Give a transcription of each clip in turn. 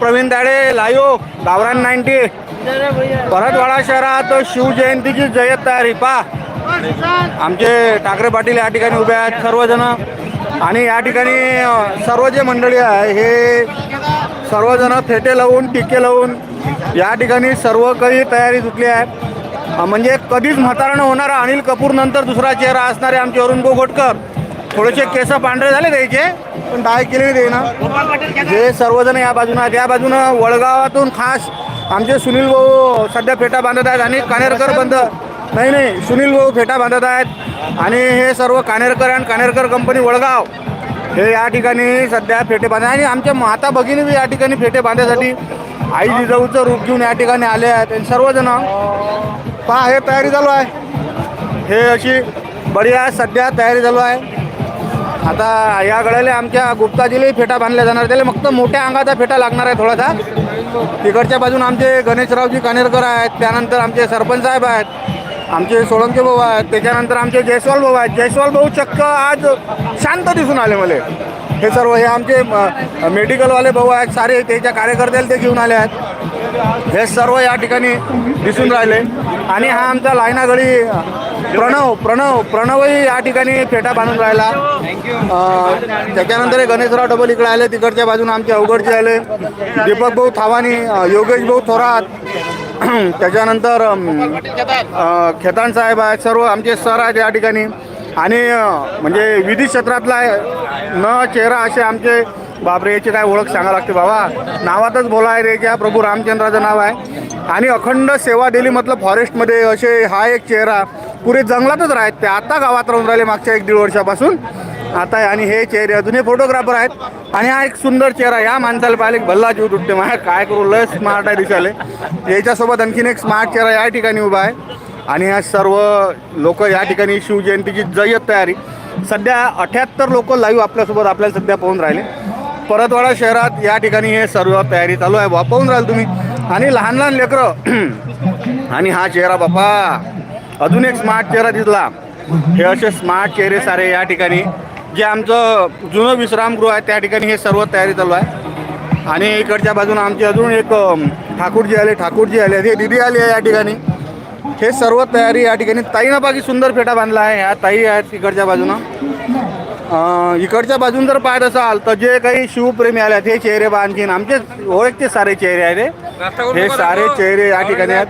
प्रवीण दाडे लायो गावरान नाईन्टी. परतवाडा शहरात शिवजयंतीची जयत तयारी पा आमचे ठाकरे पाटील या ठिकाणी उभे आहेत सर्वजण. आणि या ठिकाणी सर्व जे मंडळी आहे हे सर्वजण फेटे लावून टिके लावून या ठिकाणी सर्व काही तयारी जुटली आहे. म्हणजे कधीच म्हातारानं होणारा अनिल कपूर नंतर दुसरा चेहरा असणारे आमचे अरुण गोगोटकर. थोडेसे केस पांढरे झाले त्याचे पण दहा केले ते ना हे सर्वजण या बाजूनं आहेत या बाजूनं वडगावातून खास आमचे सुनील भाऊ सध्या फेटा बांधत आहेत आणि कानेरकर बंद. नाही नाही सुनील भाऊ फेटा बांधत आहेत. आणि हे सर्व कानेरकर आणि कानेरकर कंपनी वडगाव हे या ठिकाणी सध्या फेटे बांधत आणि आमच्या माता भगिनी बी या ठिकाणी फेटे बांधण्यासाठी आई जिजाऊचं रूप घेऊन या ठिकाणी आले आहेत. आणि सर्वजण पहा हे तयारी चालू आहे. हे अशी बढिया सध्या तयारी चालू आहे. आता या गड्याला आमच्या गुप्ताजीलाही फेटा बांधल्या जाणार. त्याला फक्त मोठ्या अंगाचा फेटा लागणार आहे थोडासा. तिकडच्या बाजून आमचे गणेशरावजी कानेरकर आहेत. त्यानंतर आमचे सरपंच साहेब आहेत. आमचे सोळंके भाऊ आहेत. त्याच्यानंतर आमचे जयस्वाल भाऊ आहेत. जयस्वाल भाऊ चक्क आज शांत दिसून आले मला. हे सर्व हे आमचे मेडिकलवाले भाऊ आहेत. सारे त्याच्या कार्यकर्त्याला ते घेऊन आले आहेत. हे सर्व या ठिकाणी दिसून राहिले. आणि हा आमचा लायनागडी प्रणव प्रणव प्रणवही या ठिकाणी फेटा बांधून राहिला. त्याच्यानंतर हे गणेशराव डबल इकडे आले तिकडच्या बाजूने आमचे अवघडचे आले. दीपक भाऊ थावानी योगेश भाऊ थोरात. त्याच्यानंतर खेतान साहेब आहेत सर्व आमचे सर आहेत या ठिकाणी. आणि म्हणजे विधी क्षेत्रातला आहे, न चेहरा असे आमचे बापरे याची काय ओळख सांगा लागते बाबा. नावातच बोला आहे रे क्या प्रभू रामचंद्राचं नाव आहे. आणि अखंड सेवा दिली मतलब फॉरेस्टमध्ये असे हा एक चेहरा. पुरे जंगलातच राहत ते. आता गावात राहून राहिले मागच्या एक दीड वर्षापासून. आता आहे. आणि हे चेहरे अजून हे फोटोग्राफर आहेत. आणि हा एक सुंदर चेहरा या माणसाला पाहिले भल्ला जीव तुटते माझ्या काय करू? लय स्मार्ट आहे दिसाले याच्यासोबत आणखीन एक स्मार्ट चेहरा या ठिकाणी उभा आहे. आणि ह्या सर्व लोक या ठिकाणी शिवजयंतीची जय्यत तयारी. सध्या अठ्याहत्तर लोक लाईव्ह आपल्यासोबत आपल्याला सध्या पाहून राहिले. परतवाडा शहरात या ठिकाणी हे सर्व तयारी चालू आहे. बा पाहून राहिल तुम्ही. आणि लहान लहान लेकरं. आणि हा चेहरा बापा. अजून एक स्मार्ट चेहरा दिसला. हे असे स्मार्ट चेहरे सारे या ठिकाणी. जे आमचं जुनं विश्रामगृह आहे त्या ठिकाणी हे सर्व तयारी चालू आहे. आणि इकडच्या बाजूने आमचे अजून एक ठाकूरजी आले ठाकूरजी आले हे दिदी आली आहे या ठिकाणी. हे सर्व तयारी या ठिकाणी ताईनं बाकी सुंदर फेटा बांधला आहे ह्या ताई आहेत इकडच्या बाजूनं. इकडच्या बाजून जर पाहत असाल तर जे काही शिवप्रेमी आले आहेत हे चेहरे बा आणखीन आमचे ओळखते सारे चेहरे आहेत हे. सारे चेहरे या ठिकाणी आहेत.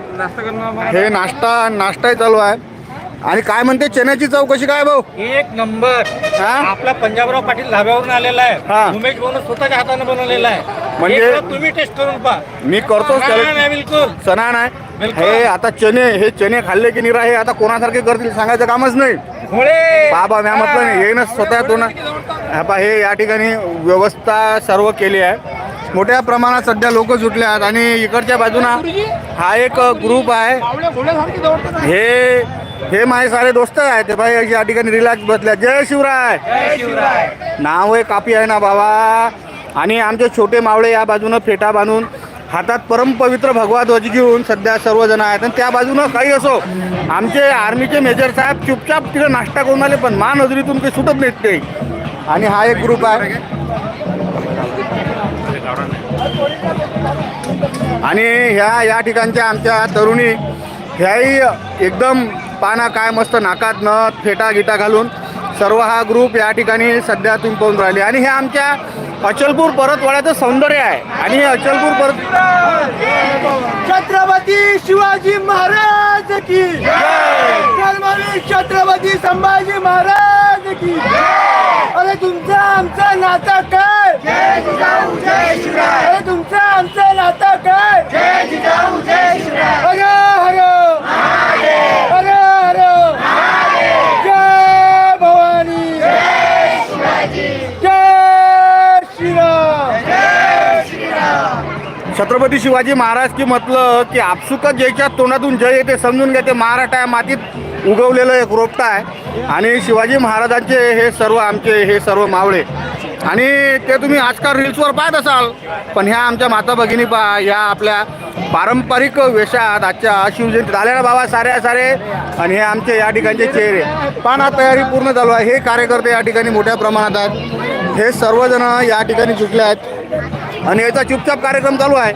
हे नाश्ता नाश्ता चालू आहे. आणि काय म्हणते चण्याची चव कशी काय भाऊ? एक नंबर. हा? आपला पंजाबराव पाटील धाब्यावरून आलेला. आहे. उमेश भाऊन स्वतःच्या हाताने बनवलेला आहे. म्हणजे- तुम्ही टेस्ट करून पहा. मी नाही, बिलकुल. सणा नाही. हे आता चणे हे चणे खाल्ले की निरा हे आता कोणासारखे करतील सांगायचं कामच नाही. बाबा म्या म्हटलं नाही तो ना हा पहा, हे या ठिकाणी व्यवस्था सर्व केली आहे. मोठ्या प्रमाणात सध्या लोक जुटले आहेत आणि इकडच्या बाजूना हा एक ग्रुप आहे. हे हे माझे सारे दोस्त आहेत. ते भाई या ठिकाणी रिलॅक्स बसल्या जय शिवराय. नाव आहे कापी आहे ना बाबा. आणि आमचे छोटे मावळे या बाजूनं फेटा बांधून हातात परमपवित्र भगवा ध्वज घेऊन सध्या सर्वजण आहेत. आणि त्या बाजूनं काही असो आमचे आर्मीचे मेजर साहेब चुपचाप तिकडे नाश्ता करून आले पण महानजरीतून काही सुटत नाहीत ते. आणि हा एक ग्रुप आहे. आणि ह्या या ठिकाणच्या आमच्या तरुणी ह्याही एकदम पाना काय मस्त नाकात न फेटा गिटा घालून सर्व हा ग्रुप या ठिकाणी सध्या तुंपवून पाहून राहिले. आणि हे आमच्या अचलपूर परतवाड्याचं सौंदर्य आहे. आणि हे अचलपूर परत छत्रपती शिवाजी महाराज की छत्रपती संभाजी महाराज की अरे तुमचं आमचं नातं काय? अरे तुमचं आमचं नातं काय? हर छत्रपती शिवाजी महाराज की म्हटलं की आपसुकच ज्याच्या तोंडातून जय येते समजून घ्या ते महाराष्ट्र आहे मातीत उगवलेलं एक रोपटा आहे. आणि शिवाजी महाराजांचे हे सर्व आमचे हे सर्व मावळे. आणि ते तुम्ही आजकाल रील्सवर पाहत असाल पण ह्या आमच्या माता भगिनी पहा ह्या आपल्या पारंपरिक वेशात आजच्या शिवजयंती झालेल्या बाबा सारे सारे आणि हे आमचे या ठिकाणचे चेहरे. पाना तयारी पूर्ण चालू आहे. हे कार्यकर्ते या ठिकाणी मोठ्या प्रमाणात आहेत. हे सर्वजण या ठिकाणी जुटले आहेत. आणि याचा चुपचाप कार्यक्रम चालू आहे.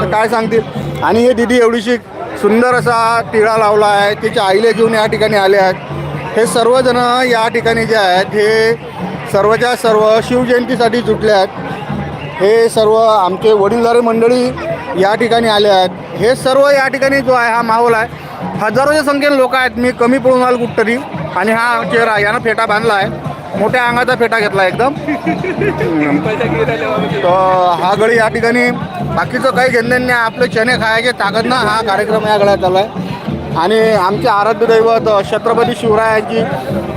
तर काय सांगतील? आणि हे दिदी एवढीशी सुंदर असा टिळा लावला आहे. तिच्या आईला घेऊन या ठिकाणी आले आहेत. हे सर्वजण या ठिकाणी जे आहेत हे सर्वच्या सर्व शिवजयंतीसाठी जुटले आहेत. हे सर्व आमचे वडीलधारे मंडळी या ठिकाणी आले आहेत. हे सर्व या ठिकाणी जो आहे हा माहोल आहे. हजारोच्या संख्येने लोक आहेत. मी कमी पडून आलो कुठतरी. आणि हा चेहरा यानं फेटा बांधला आहे. मोठ्या अंगाचा फेटा घेतला एकदम. तर हा गडी या ठिकाणी बाकीचं काही घेणं नाही. आपले चणे खायचे ताकद ना. हा कार्यक्रम या गळ्यात आला आहे आणि आमचे आराध्य दैवत छत्रपती शिवरायांची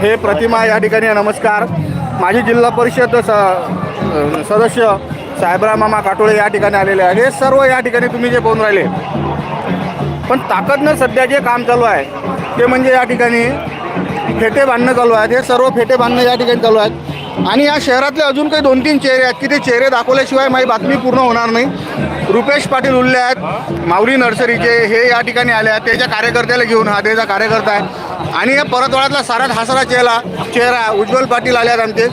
हे प्रतिमा या ठिकाणी नमस्कार. माझी जिल्हा परिषद स सदस्य साहेबराव मामा काटोळे या ठिकाणी आलेले आहे हे सर्व या ठिकाणी तुम्ही जे बोलून राहिले. पण ताकदनं सध्या जे काम चालू आहे ते म्हणजे या ठिकाणी फेटे बांधणं चालू आहेत. हे सर्व फेटे बांधणं या ठिकाणी चालू आहेत. आणि या शहरातले अजून काही दोन तीन चेहरे आहेत की ते चेहरे दाखवल्याशिवाय माझी बातमी पूर्ण होणार नाही. रुपेश पाटील उरले आहेत. माऊली नर्सरीचे हे या ठिकाणी आले आहेत. त्याच्या कार्यकर्त्याला घेऊन हा त्याचा कार्यकर्ता आहे. आणि या परतवाड्यातला सारा हासरा चेहरा चेहरा उज्ज्वल पाटील आले आहेत आमचे.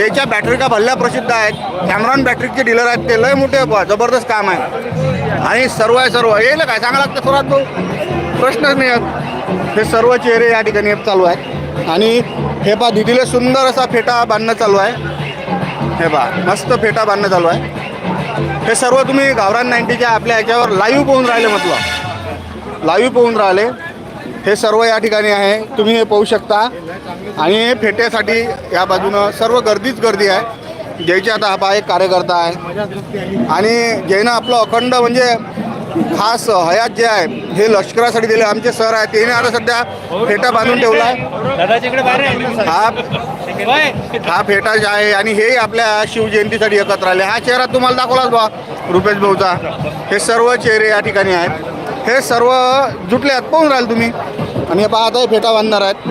याच्या बॅटरी का भल्ल्या प्रसिद्ध आहेत. कॅमरॉन बॅटरीचे डीलर आहेत. ते लय मोठे जबरदस्त काम आहे. आणि सर्व आहे सर्व. येईल काय सांगा लागतं थोडा तो प्रश्नच नाही आहेत हे सर्व चेहरे या ठिकाणी चालू आहेत. आणि हे पहा दिदीला सुंदर असा फेटा बांधणं चालू आहे. हे पहा मस्त फेटा बांधणं चालू आहे. हे सर्व तुम्ही गावरान नाईन्टीच्या आपल्या ह्याच्यावर लाईव्ह पोहून राहिले म्हटलं. लाईव्ह पोहून राहिले. हे सर्व या ठिकाणी आहे. तुम्ही हे पाहू शकता. आणि हे फेट्यासाठी या बाजूनं सर्व गर्दीच गर्दी आहे. जयचे आता हा पहा एक कार्यकर्ता आहे. आणि जयनं आपलं अखंड म्हणजे खास हयात जे आहे हे लष्करासाठी दिले. आमचे सर आहेत त्याने आता सध्या फेटा बांधून ठेवला आहे. हा हा फेटा जे आहे आणि हे आपल्या शिवजयंतीसाठी एकत्र आले. हा चेहरा तुम्हाला दाखवलाच बा रुपेश भाऊचा. हे सर्व चेहरे या ठिकाणी आहेत. हे सर्व जुटले आहेत. पाहून राहिले तुम्ही. आणि हे पाहत आहे फेटा बांधणार आहेत.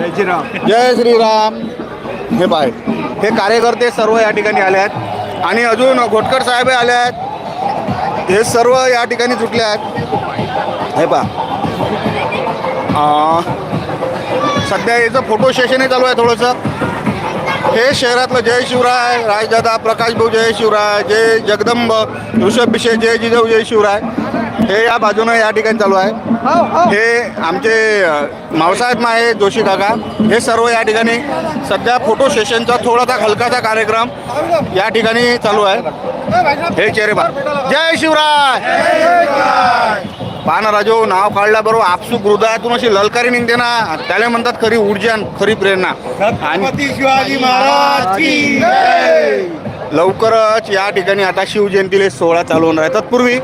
जय श्रीराम. हे पाय. हे कार्यकर्ते सर्व या ठिकाणी आले आहेत. आणि अजून घोटकर साहेब आले आहेत. हे सर्व या ठिकाणी चुकले आहेत. हे पहा. सध्या याचं फोटो सेशनही चालू आहे थोडंसं. हे शहरातलं जय शिवराय राजदादा प्रकाश भाऊ जय शिवराय जय जगदंब ऋषभ विषय जय जिजाऊ जय शिवराय. हे या बाजूनं या ठिकाणी चालू आहे. हे आमचे मावसाहेब माहे जोशी काका हे सर्व या ठिकाणी सध्या फोटो सेशनचा थोडासा हलकासा कार्यक्रम या ठिकाणी चालू आहे. हे चेहरे बा जय शिवराय! पहा ना राजो नाव काढल्याबरोबर आपसूक हृदयातून अशी ललकारी निघते ना. त्याला म्हणतात खरी ऊर्जा खरी प्रेरणा. आणि शिवाजी महाराज लवकरच या ठिकाणी आता शिवजयंतीला सोहळा चालू होणार आहे. तत्पूर्वी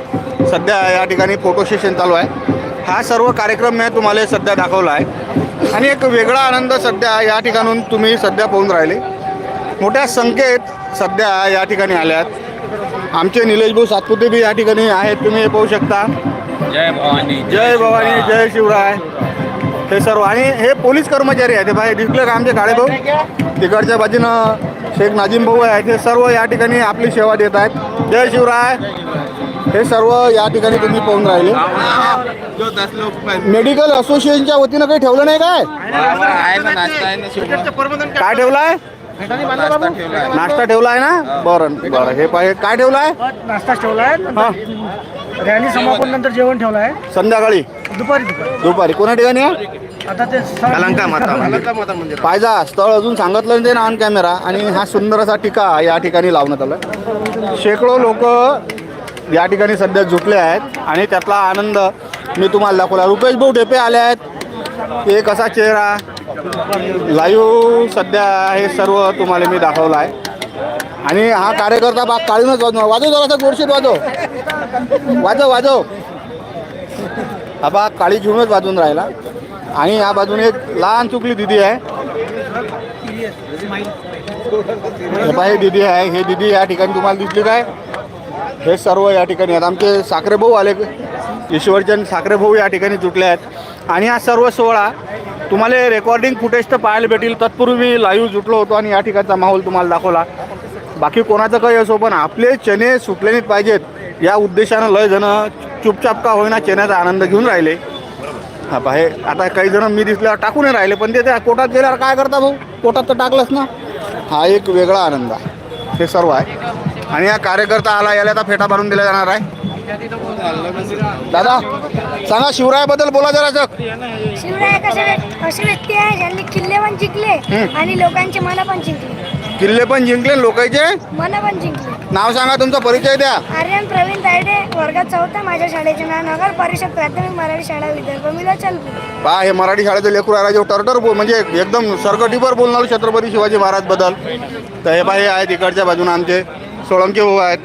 सध्या या ठिकाणी फोटो सेशन चालू आहे. हा सर्व कार्यक्रम मी तुम्हाला सध्या दाखवला आहे. आणि एक वेगळा आनंद सध्या या ठिकाणून तुम्ही सध्या पाहून राहिले. मोठ्या संख्येत सध्या या ठिकाणी आल्यात. आमचे निलेश भाऊ सातपुते बी या ठिकाणी आहेत. तुम्ही हे पाहू शकता. जय भवानी जय भवानी जय शिवराय. हे सर्व आणि हे पोलीस कर्मचारी आहेत. हे बाहेर दिसले का आमचे काळे भाऊ? तिकडच्या बाजूनं शेख नाजिम भाऊ आहेत. हे सर्व या ठिकाणी आपली सेवा देत आहेत. जय शिवराय. हे सर्व या ठिकाणी तुम्ही पाहून राहिले. मेडिकल असोसिएशनच्या वतीनं काही ठेवलं नाही काय? काय ठेवलाय? नाश्ता ठेवला आहे ना? बरं बरं. हे पाहिजे काय ठेवलाय? नाश्ता ठेवलाय. हा. रॅली समापन नंतर जेवण ठेवलाय. संध्याकाळी. दुपारी दुपारी. कोणा ठिकाणी आहे? आता ते पाहिजा स्थळ अजून सांगितलं ते ना ऑन कॅमेरा आणि हा सुंदर असा टिका या ठिकाणी लावण्यात आला शेकडो लोक या ठिकाणी सध्या झुकले आहेत आणि त्यातला आनंद मी तुम्हाला दाखवला. रुपेश भाऊ ढेपे आले आहेत. एक असा चेहरा लाईव्ह सध्या हे सर्व तुम्हाला मी दाखवलं आहे आणि हा कार्यकर्ता बाग काढूनच वाजव. वाजव जरा गोडशीत वाजव. वाजव वाजव. हा बाग काळी घेऊनच वाजून राहिला. आणि या बाजूने एक लहान चुकली दिदी आहे. हे दिदी आहे. हे दिदी या ठिकाणी तुम्हाला दिसली काय हे सर्व या ठिकाणी आहेत. आमचे साखरे भाऊ आले. ईश्वरचंद साखरेभाऊ या ठिकाणी जुटले आहेत. आणि हा सर्व सोहळा तुम्हाला रेकॉर्डिंग फुटेज तर पाहायला भेटेल. तत्पूर्वी मी लाईव्ह जुटलो होतो आणि या ठिकाणचा माहोल तुम्हाला दाखवला. बाकी कोणाचं काही असो पण आपले चणे सुटले नाहीत पाहिजेत. या उद्देशानं लय जण चुपचाप का होईना चण्याचा आनंद घेऊन राहिले. हा पहा, हे आता काही जण मी दिसल्यावर टाकून नाही राहिले पण ते त्या कोटात गेल्यावर काय करता भाऊ? कोटात तर टाकलंच ना. हा एक वेगळा आनंद आहे. हे सर्व आहे. आणि या कार्यकर्ता आला याला आता फेटा भरून दिला जाणार आहे. दादा सांगा शिवरायाबद्दल बोला जरा जग. शिवराय असे व्य- असे व्यक्ती आहे? ज्यांनी किल्ले पण जिंकले आणि लोकांचे मन पण जिंकले. किल्ले पण जिंकले लोकांचे मन पण जिंकले. नाव सांगा तुमचा परिचय द्या. आर्यन प्रवीण तायडे वर्गात चौथा माझ्या शाळेचे नाव नगर परिषद प्राथमिक मराठी शाळा विदर्भ मिला चलपूर पहा हे मराठी शाळेचं लेकरू आहे टरटर बोल म्हणजे एकदम सरकटीवर बोलणार छत्रपती शिवाजी महाराजबद्दल. तर हे पाहे आहेत इकडच्या बाजूने आमचे. सोळंके भाऊ आहेत.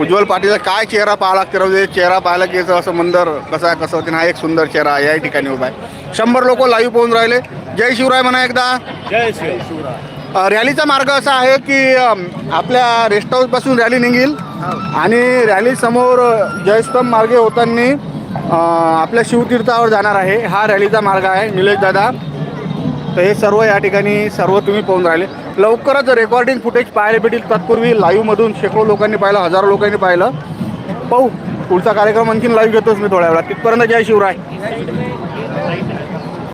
उज्ज्वल पाटीलचा काय चेहरा पाहा लागते राहू चेहरा पाहायला की असं मंदर कसं आहे कसं होते हा एक सुंदर चेहरा या ठिकाणी उभा आहे. शंभर लोक लाईव्ह पोहून राहिले. जय शिवराय म्हणा एकदा. जय शिवराय. रॅलीचा मार्ग असा आहे की आपल्या रेस्ट हाऊसपासून रॅली निघेल. आणि रॅली समोर जयस्तंभ मार्गे होताना आपल्या शिवतीर्थावर जाणार आहे. हा रॅलीचा मार्ग आहे. निलेश दादा तर हे सर्व या ठिकाणी सर्व तुम्ही पाहून राहिले. लवकरच रेकॉर्डिंग फुटेज पाहायला भेटेल. तत्पूर्वी लाईव्हमधून शेकडो लोकांनी पाहिलं हजारो लोकांनी पाहिलं. पाहू पुढचा कार्यक्रम आणखीन लाईव्ह घेतोच मी थोड्या वेळा तिथपर्यंत जय शिवराय.